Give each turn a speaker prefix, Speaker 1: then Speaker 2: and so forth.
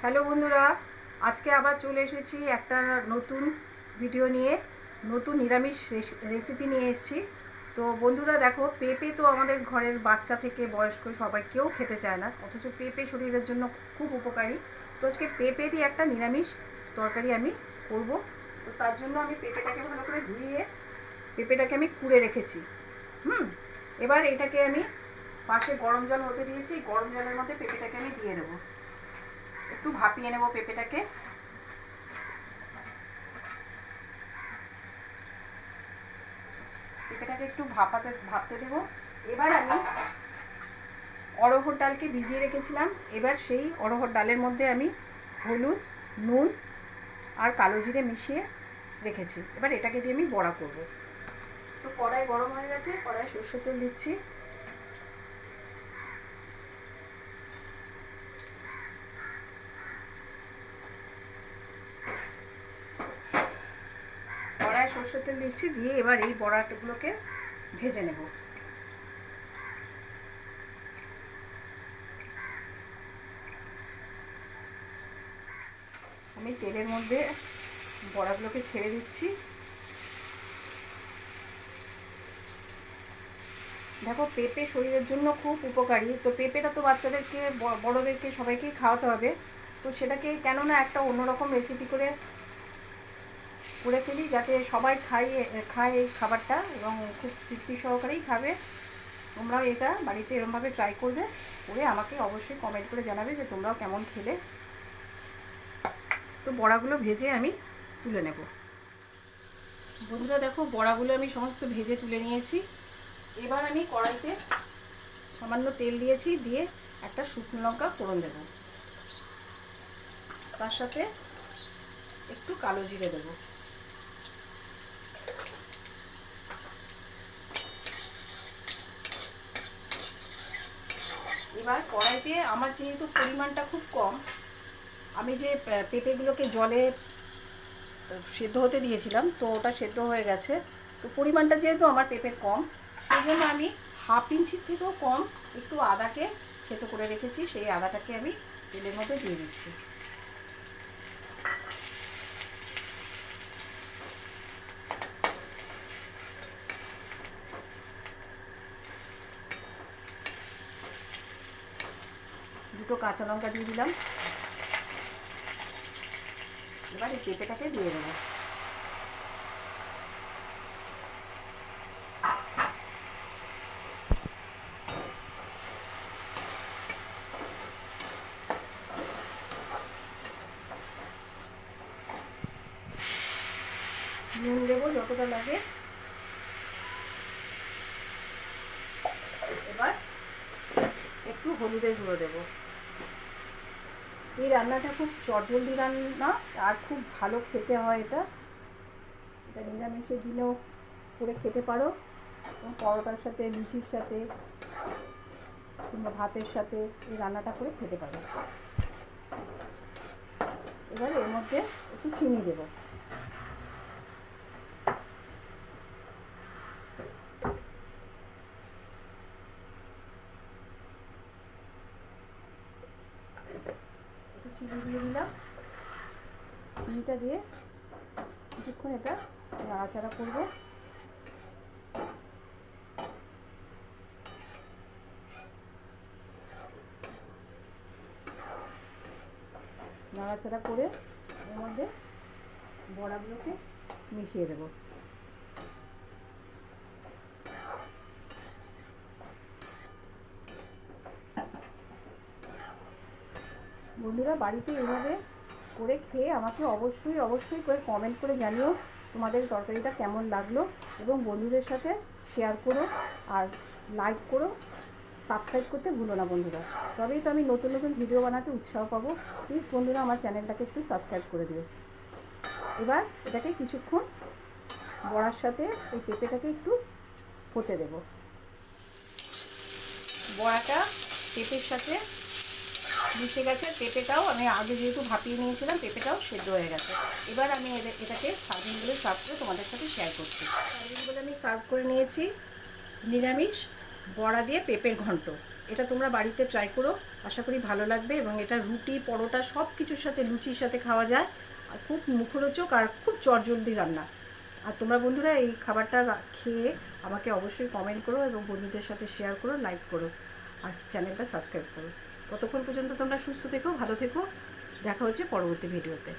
Speaker 1: Hello বন্ধুরা, আজকে আবার চলে এসেছি একটা নতুন ভিডিও নিয়ে, নতুন নিরামিষ রেস- রেসিপি নিয়ে এসেছি। তো বন্ধুরা দেখো, পেঁপে তো আমাদের ঘরের বাচ্চা থেকে বয়স্ক সবাই কেউ খেতে চায় না, অথচ পেঁপে শরীরের জন্য খুব উপকারী। তো আজকে পেঁপে দিয়ে একটা নিরামিষ তরকারি আমি করব। তো তার জন্য আমি পেঁপেটাকে ভালো করে ধুয়ে, পেঁপেটাকে আমি কুড়ে রেখেছি। হুম? এবার এটাকে আমি পাশে গরম জল হতে দিয়েছি, গরম জলের মধ্যে পেঁপেটাকে আমি দিয়ে দেবো। একটু ভাপিয়ে নেব পেঁপেটাকে। পেঁপেটাকে একটু ভাপাতে, ভাপতে দেব। এবার আমি অড়হর ডালকে ভিজিয়ে রেখেছিলাম। এবার সেই অড়হর ডালের মধ্যে আমি হলুদ, নুন আর কালো জিরে মিশিয়ে রেখেছি। এবার এটাকে দিয়ে আমি বড়া করব। তো কড়াই গরম হয়ে গেছে কড়াই সর্ষের তেল দিচ্ছি কড়াই সর্ষের তেল দিচ্ছি, দিয়ে এবার এই বড়াগুলোকে ভেজে নেব। আমি তেলের মধ্যে বড়াগুলোকে ছেড়ে দিচ্ছি। দেখো, পেঁপে শরীরের জন্য খুব উপকারী। তো পেঁপেটা তো বাচ্চাদেরকে বড়োদেরকে সবাইকেই খাওয়াতে হবে। তো সেটাকে কেননা একটা অন্যরকম রেসিপি করে করে ফেলি যাতে সবাই খাই খায় এই খাবারটা এবং খুব তৃপ্তি সহকারেই খাবে। তোমরাও এটা বাড়িতে এরমভাবে ট্রাই করবে করে আমাকে অবশ্যই কমেন্ট করে জানাবে যে তোমরাও কেমন খেলে। তো বড়াগুলো ভেজে আমি তুলে নেব। বন্ধুরা দেখো, বড়াগুলো আমি সমস্ত ভেজে তুলে নিয়েছি। এবার আমি কড়াইতে সামান্য তেল দিয়েছি, দিয়ে একটা শুকনো লঙ্কা ফোড়ন দেবো। তার সাথে একটু কালো জিরে দেবো। এবার কড়াইতে আমার যেহেতু পরিমাণটা খুব কম, আমি যে পেঁপেগুলোকে জলে সেদ্ধ হতে দিয়েছিলাম, তো ওটা সেদ্ধ হয়ে গেছে। তো পরিমাণটা যেহেতু আমার পেঁপে কম, সেই জন্য আমি হাফ ইঞ্চির থেকেও কম একটু আদাকে খেতে করে রেখেছি, সেই আদাটাকে আমি তেলের মধ্যে দিয়ে দিচ্ছি। দুটো কাঁচা লঙ্কা দিয়ে দিলাম। এবার এই পেঁপেটাকে দিয়ে দেবো। নুন দেবো যতটা লাগে। এবার একটু হলুদের গুঁড়ো দেবো। এই রান্নাটা খুব চটজলদি রান্না আর খুব ভালো খেতে হয় এটা। এটা নিরামিষের দিনেও করে খেতে পারো। পরোটার সাথে, লুচির সাথে, কিংবা ভাতের সাথে এই রান্নাটা করে খেতে পারো। এবার এর মধ্যে একটু চিনি দেবো একটু চিনি দিয়ে দিলাম চিনিটা দিয়ে কিছুক্ষণ এটা নাড়াচাড়া করব। নাড়াচাড়া করে এর মধ্যে বড়াগুলোকে মিশিয়ে দেবো। বন্ধুরা, বাড়িতে এভাবে করে খেয়ে আমাকে অবশ্যই অবশ্যই করে কমেন্ট করে জানিও তোমাদের তরকারিটা কেমন লাগল এবং বন্ধুদের সাথে শেয়ার করো আর লাইক করো সাবস্ক্রাইব করতে ভুলো না বন্ধুরা। তবেই তো আমি নতুন নতুন ভিডিও বানাতে উৎসাহ পাবো। প্লিজ বন্ধুরা আমার চ্যানেলটাকে একটু সাবস্ক্রাইব করে দিও। এবার এটাকে কিছুক্ষণ বড়ার সাথে এই পেঁপেটাকে একটু হতে দেব। বড়াটা পেঁপের সাথে মিশে গেছে, পেঁপেটাও আমি আগে যেহেতু ভাপিয়ে নিয়েছিলাম, পেঁপেটাও সেদ্ধ হয়ে গেছে। এবার আমি এটাকে সার্ভিং বলে সার্ভ করে তোমাদের সাথে শেয়ার করছি। সার্ভিং বলে আমি সার্ভ করে নিয়েছি, নিরামিষ, বড়া দিয়ে পেঁপের ঘন্ট। এটা তোমরা বাড়িতে ট্রাই করো, আশা করি ভালো লাগবে এবং এটা রুটি, পরোটা সব কিছুর সাথে, লুচির সাথে খাওয়া যায়। আর খুব মুখরোচক আর খুব চটজলদি রান্না। আর তোমরা বন্ধুরা এই খাবারটা খেয়ে আমাকে অবশ্যই কমেন্ট করো এবং বন্ধুদের সাথে শেয়ার করো লাইক করো। আর চ্যানেলটা সাবস্ক্রাইব করো। ততক্ষণ পর্যন্ত তোমরা সুস্থ থেকো ভালো থেকো। দেখা হচ্ছে পরবর্তী ভিডিওতে।